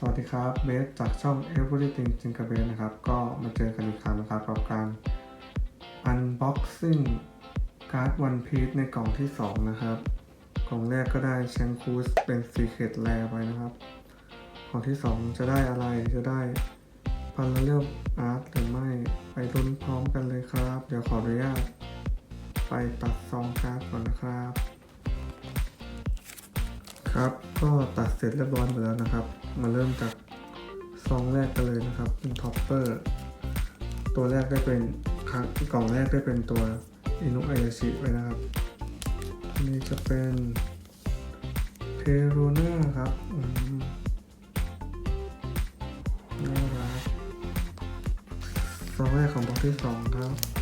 สวัสดีครับเบสจากช่อง Everything จิงก e เบสนะครับ ก็มาเจอกันอีกครั้งนะครับกับการ Unboxing การ์ด One Piece ในกล่องที่ 2 นะครับ กล่องแรกก็ได้แชงคูสเป็น Secret Rare ไปนะครับ กล่องที่ 2 จะได้อะไรจะได้พันเลือกอาร์ตหรือไม่ ไปลุ้นพร้อมกันเลยครับ เดี๋ยวขออนุญาตไปตัดซองการ์ดก่อนนะครับ ครับ ก็ตัดเสร็จเรียบร้อยหมดแล้วนะครับ มาเริ่มจากซองแรกกันเลยนะครับ เป็นท็อปเปอร์ ตัวแรกได้เป็นครั้งกล่องแรกได้เป็นตัวอินุอายาชิไว้นะครับอันนี้จะเป็นเทโรเนาครับน่ารักซองแรกของบล็อกที่สองครับ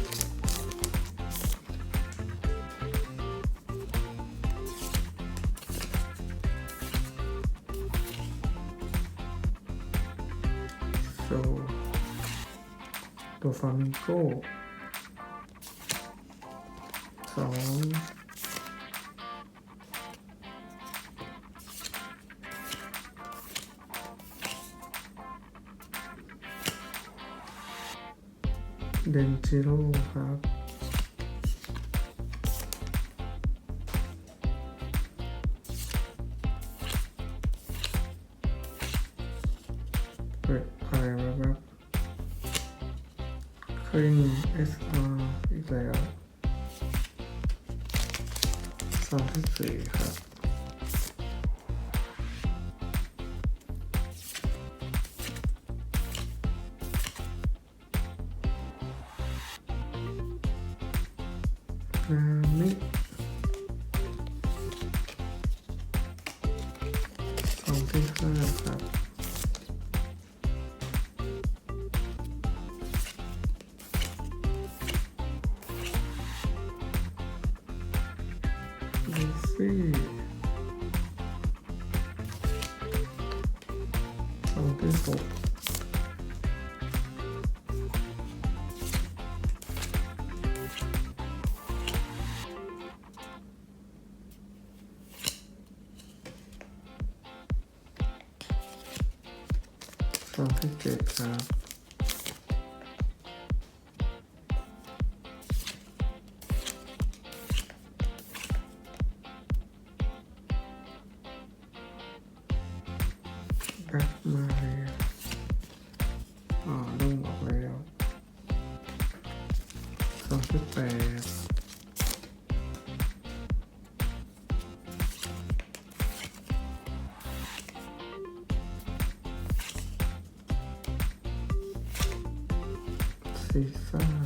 โซตัวฟามิงโกสองเดนจิโร่ครับ คลิง SR อีกแล้วสองที่สี่ครับนามิ ลูฟี่สองที่หก สองที่เจ็ดครับมาเลยอ๋อลุ่งออกแล้วสองที่แปดซีซ่าส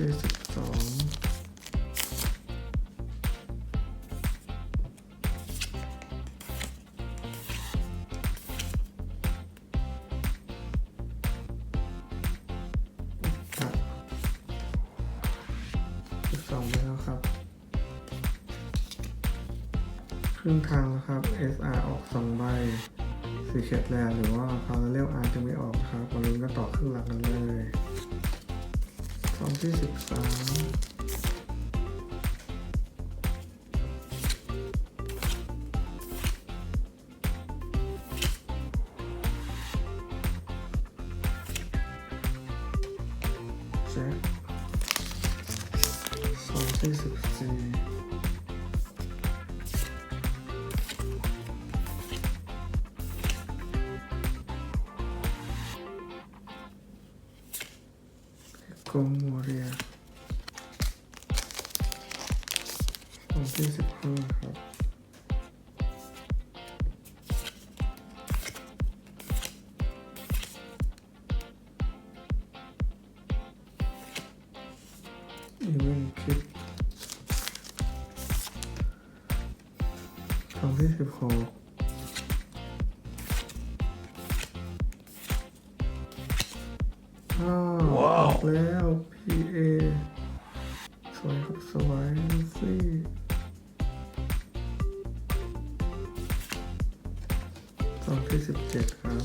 สิบสองครับสิบสองไปแล้วครับ ครึ่งทางแล้วครับ SR ออกสองใบสีเขียดแลหรือว่าพาราเรลอาร์จะไม่ออกนะครับมาลุ้นกันต่อครึ่งหลังกันเลย สองที่สิบสาม แจ็คสองที่สิบสี่โกงวอเรียสองที่สิบห้าครับอีเวนต์คลิปกล่องที่สิบหก แล้ว PA สวยครับสวยสิกล่องที่สิบเจ็ดครับ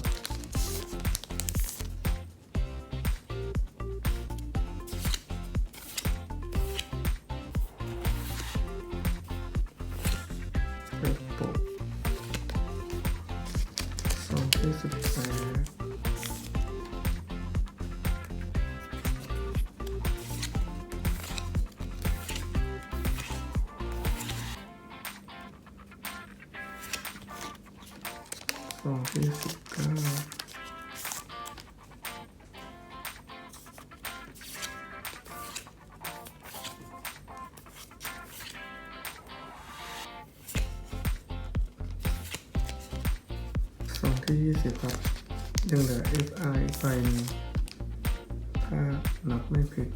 เปิดปกสองที่สิบแปด องที่สิบเก้าสองที่ยี่สิบครับยังเหลือ FI อีกใบหนึงถ้านับไม่ผิด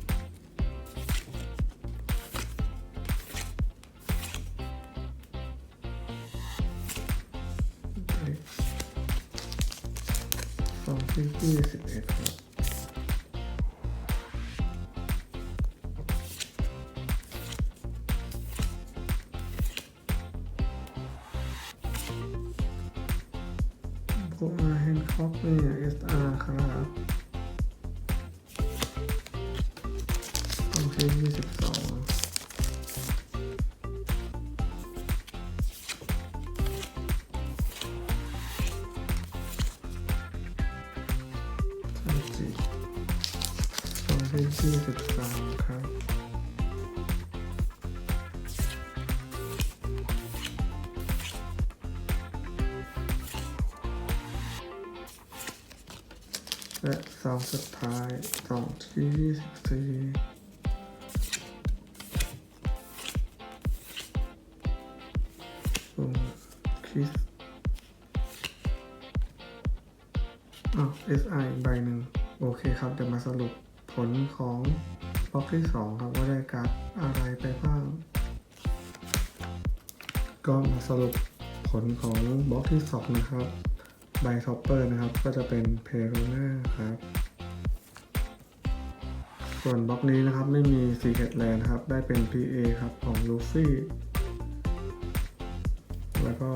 ยี่สิบเอ็ดครับพวอาเฮนคอปเนี่ย SR ครับสองที่ยี่สิบสอง ที่สิบสามครับและสองสุดท้ายสองที่ยี่สิบสี่ปุ่มคิสอ้าว SI ใบหนึ่งโอเคครับ เดี๋ยวมาสรุป ลของบล็อกที่ 2 ครับว่าได้การ์ดอะไรไปบ้าง ก็มาสรุปผลของบล็อกที่ 2 นะครับใบท็อปเปอร์นะครับ ก็จะเป็นเพโรนาครับ ส่วนบล็อกนี้นะครับไม่มี Secret Land นะครับ ได้เป็น PA ครับของลูฟี่แล้วก็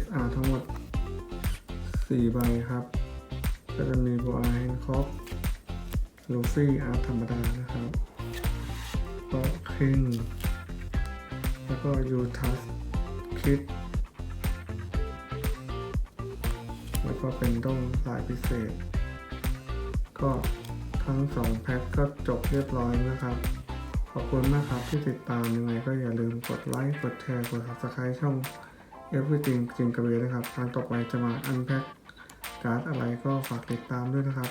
SR ทั้งหมด 4 ใบครับ ก็จะมีโบอาแฮนคอป ลูฟี่อาร์ธรรมดานะครับก็คิงแล้วก็ยูทัสคิด แล้วก็เป็นด้งสายพิเศษ ก็ทั้งสองแพ็คก็จบเรียบร้อยนะครับ ขอบคุณมากครับที่ติดตามยังไงก็อย่าลืมกดไลค์ กดแชร์ กด subscribe ช่อง Everything จริงกระเบือนะครับครั้งต่อไปจะมาอันแพ็คการ์ดอะไรก็ฝากติดตามด้วยนะครับ